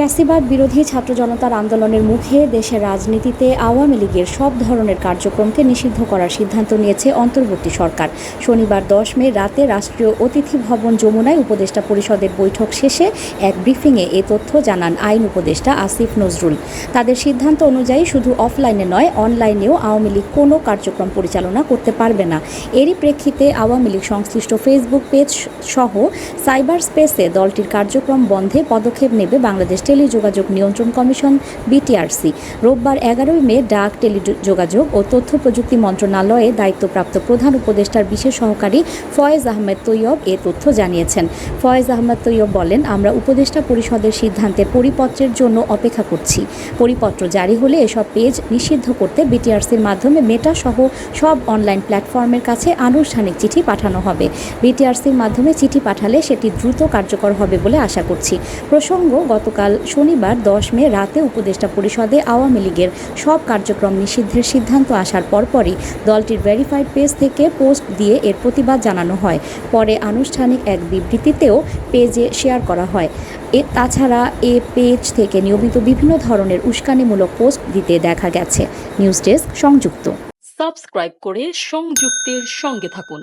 ফ্যাসিবাদ বিরোধী ছাত্র জনতার আন্দোলনের মুখে দেশের রাজনীতিতে আওয়ামী লীগের সব ধরনের কার্যক্রমকে নিষিদ্ধ করার সিদ্ধান্ত নিয়েছে অন্তর্বর্তী সরকার। শনিবার দশ মে রাতে রাষ্ট্রীয় অতিথি ভবন যমুনায় উপদেষ্টা পরিষদের বৈঠক শেষে এক ব্রিফিংয়ে এ তথ্য জানান আইন উপদেষ্টা আসিফ নজরুল। তাদের সিদ্ধান্ত অনুযায়ী শুধু অফলাইনে নয়, অনলাইনেও আওয়ামী লীগ কোনো কার্যক্রম পরিচালনা করতে পারবে না। এরই প্রেক্ষিতে আওয়ামী লীগ সংশ্লিষ্ট ফেসবুক পেজ সহ সাইবার স্পেসে দলটির কার্যক্রম বন্ধে পদক্ষেপ নেবে বাংলাদেশ টেলিযোগাযোগ নিয়ন্ত্রণ কমিশন, বিটিআরসি। রোববার এগারোই মে ডাক টেলিযোগাযোগ ও তথ্য প্রযুক্তি মন্ত্রণালয়ে দায়িত্বপ্রাপ্ত প্রধান উপদেষ্টার বিশেষ সহকারী ফয়েজ আহমেদ তৈয়ব এ তথ্য জানিয়েছেন। ফয়েজ আহমেদ তৈয়ব বলেন, আমরা উপদেষ্টা পরিষদের সিদ্ধান্তের পরিপত্রের জন্য অপেক্ষা করছি। পরিপত্র জারি হলে এসব পেজ নিষিদ্ধ করতে বিটিআরসির মাধ্যমে মেটা সহ সব অনলাইন প্ল্যাটফর্মের কাছে আনুষ্ঠানিক চিঠি পাঠানো হবে। বিটিআরসির মাধ্যমে চিঠি পাঠালে সেটি দ্রুত কার্যকর হবে বলে আশা করছি। প্রসঙ্গ, গতকাল শনিবার দশ মে রাতে উপদেষ্টা পরিষদে আওয়ামী লীগের সব কার্যক্রম নিষিদ্ধের সিদ্ধান্ত আসার পরপরই দলটির ভেরিফাইড পেজ থেকে পোস্ট দিয়ে এর প্রতিবাদ জানানো হয়। পরে আনুষ্ঠানিক এক বিবৃতিতেও পেজে শেয়ার করা হয়। এ তাছাড়া এ পেজ থেকে নিয়মিত বিভিন্ন ধরনের উস্কানিমূলক পোস্ট দিতে দেখা গেছে। নিউজ ডেস্ক সংযুক্ত। সাবস্ক্রাইব করে সংযুক্তের সঙ্গে থাকুন।